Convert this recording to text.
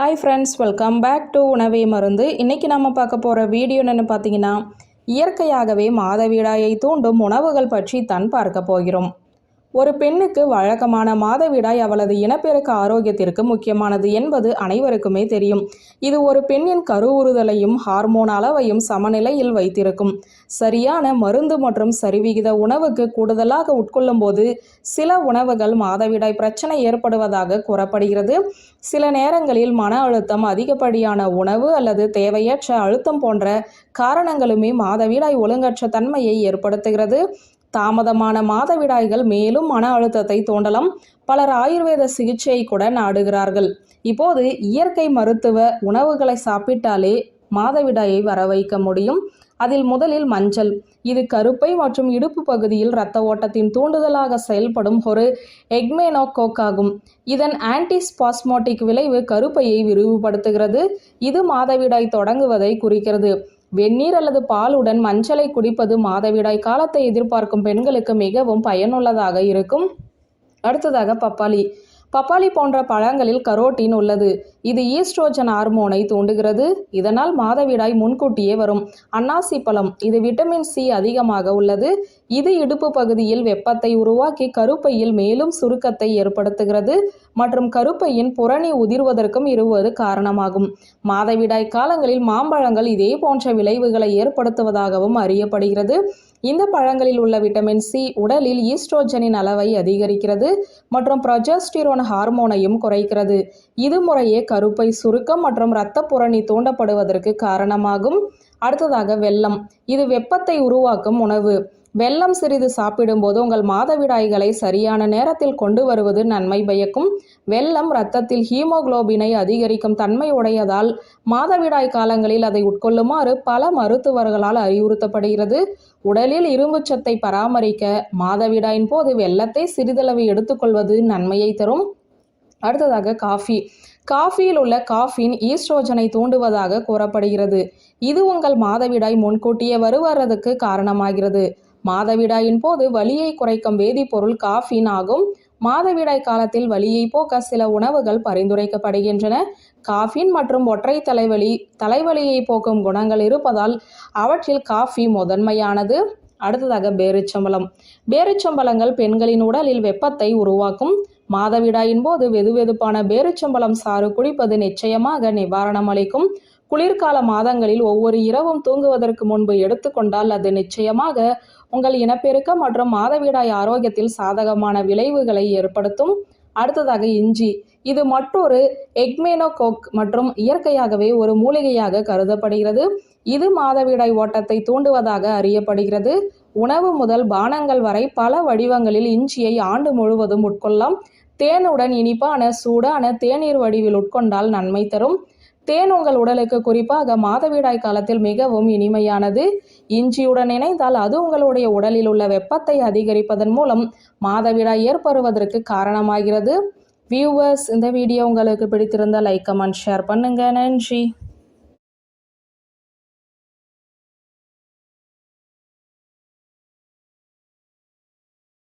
Hi friends welcome back to உணவே மருந்து. இன்றைக்கி நம்ம பார்க்க போகிற வீடியோ என்னென்னு பார்த்தீங்கன்னா இயற்கையாகவே மாதவிடாயை தூண்டும் உணவுகள் பற்றி தான் பார்க்க போகிறோம். ஒரு பெண்ணுக்கு வழக்கமான மாதவிடாய் அவளது இனப்பெருக்க ஆரோக்கியத்திற்கு முக்கியமானது என்பது அனைவருக்குமே தெரியும். இது ஒரு பெண்ணின் கருவுறுதலையும் ஹார்மோன் அளவையும் சமநிலையில் வைத்திருக்கும். சரியான மருந்து மற்றும் சரிவிகித உணவுக்கு கூடுதலாக உட்கொள்ளும் போது சில உணவுகள் மாதவிடாய் பிரச்சனை ஏற்படுவதாக கூறப்படுகிறது. சில நேரங்களில் மன அழுத்தம் அதிகப்படியான உணவு அல்லது தேவையற்ற அழுத்தம் போன்ற காரணங்களுமே மாதவிடாய் ஒழுங்கற்ற தன்மையை ஏற்படுத்துகிறது. தாமதமான மாதவிடாய்கள் மேலும் மன அழுத்தத்தை தோண்டலாம். பலர் ஆயுர்வேத சிகிச்சையை கூட நாடுகிறார்கள். இப்போது இயற்கை மருத்துவ உணவுகளை சாப்பிட்டாலே மாதவிடாயை வர வைக்க முடியும். அதில் முதலில் மஞ்சள். இது கருப்பை மற்றும் இடுப்பு பகுதியில் இரத்த ஓட்டத்தின் தூண்டுதலாக செயல்படும் ஒரு எக்மேனோகோக் ஆகும் இதன் ஆன்டிஸ்பாஸ்மோட்டிக் விளைவு கருப்பையை விரிவுபடுத்துகிறது. இது மாதவிடாய் தொடங்குவதை குறிக்கிறது. வெந்நீர் அல்லது பாலுடன் மஞ்சளை குடிப்பது மாதவிடாய் காலத்தை எதிர்பார்க்கும் பெண்களுக்கு மிகவும் பயனுள்ளதாக இருக்கும். அடுத்ததாக பப்பாளி. பப்பாளி போன்ற பழங்களில் கரோட்டின் உள்ளது. இது ஈஸ்ட்ரோஜன் ஹார்மோனை தூண்டுகிறது. இதனால் மாதவிடாய் முன்கூட்டியே வரும். அன்னாசி பழம் இது விட்டமின் சி அதிகமாக உள்ளது. இது இடுப்பு பகுதியில் வெப்பத்தை உருவாக்கி கருப்பையில் மேலும் சுருக்கத்தை ஏற்படுத்துகிறது. மற்றும் கருப்பையின் புறணி உதிர்வதற்கும் இருவது காரணமாகும். மாதவிடாய் காலங்களில் மாம்பழங்கள் இதே போன்ற விளைவுகளை ஏற்படுத்துவதாகவும் அறியப்படுகிறது. இந்த பழங்களில் உள்ள விட்டமின் சி உடலில் ஈஸ்ட்ரோஜனின் அளவை அதிகரிக்கிறது மற்றும் ப்ரொஜஸ்டிரோன் ஹார்மோனையும் குறைக்கிறது. இது முறையே கருப்பை சுருக்கம் மற்றும் இரத்த புரணி தூண்டப்படுவதற்கு காரணமாகும். அடுத்ததாக வெள்ளம் இது வெப்பத்தை உருவாக்கும் உணவு. வெல்லம் சிறிது சாப்பிடும்போது உங்கள் மாதவிடாய்களை சரியான நேரத்தில் கொண்டு வருவது நன்மை பயக்கும். வெள்ளம் இரத்தத்தில் ஹீமோகுளோபினை அதிகரிக்கும் தன்மை உடையதால் மாதவிடாய் காலங்களில் அதை உட்கொள்ளுமாறு பல மருத்துவர்களால் அறிவுறுத்தப்படுகிறது. உடலில் இரும்புச்சத்தை பராமரிக்க மாதவிடாயின் போது வெள்ளத்தை சிறிதளவு எடுத்துக்கொள்வது நன்மையை தரும். அடுத்ததாக காஃபி. காஃபியில் உள்ள காஃபின் ஈஸ்ட்ரோஜனை தூண்டுவதாக கூறப்படுகிறது. இது உங்கள் மாதவிடாய் முன்கூட்டியே வருவதற்கு காரணமாகிறது. மாதவிடாயின் போது வலியை குறைக்கும் வேதிப்பொருள் காஃபின் ஆகும். மாதவிடாய் காலத்தில் வலியை போக்க சில உணவுகள் பரிந்துரைக்கப்படுகின்றன. காஃபின் மற்றும் ஒற்றை தலைவலி தலைவலியை போக்கும் குணங்கள் இருப்பதால் அவற்றில் காஃபி முதன்மையானது. அடுத்ததாக பேரிச்சம்பளம் பேரிச்சம்பளங்கள் பெண்களின் உடலில் வெப்பத்தை உருவாக்கும். மாதவிடாயின் போது வெதுவெதுப்பான பேரிச்சம்பளம் சாறு குடிப்பது நிச்சயமாக நிவாரணம் அளிக்கும். குளிர்கால மாதங்களில் ஒவ்வொரு இரவும் தூங்குவதற்கு முன்பு எடுத்துக்கொண்டால் அது நிச்சயமாக உங்கள் இனப்பெருக்கம் மற்றும் மாதவிடாய் ஆரோக்கியத்தில் சாதகமான விளைவுகளை ஏற்படுத்தும். அடுத்ததாக இஞ்சி. இது மற்றொரு எக்மேனோகோக் மற்றும் இயற்கையாகவே ஒரு மூலிகையாக கருதப்படுகிறது. இது மாதவிடாய் ஓட்டத்தை தூண்டுவதாக அறியப்படுகிறது. உணவு முதல் பானங்கள் வரை பல வடிவங்களில் இஞ்சியை ஆண்டு முழுவதும் உட்கொள்ளலாம். தேனுடன் இனிப்பான சூடான தேநீர் வடிவில் உட்கொண்டால் நன்மை தரும். தேன் உங்கள் உடலுக்கு குறிப்பாக மாதவிடாய் காலத்தில் மிகவும் இனிமையானது. இஞ்சியுடன் இணைந்தால் அது உங்களுடைய உடலில் உள்ள வெப்பத்தை அதிகரிப்பதன் மூலம் மாதவிடாய் ஏற்படுவதற்கு காரணமாகிறது. வியூவர்ஸ் இந்த வீடியோ உங்களுக்கு பிடித்திருந்தால் லைக் கமெண்ட் ஷேர் பண்ணுங்க. நன்றி.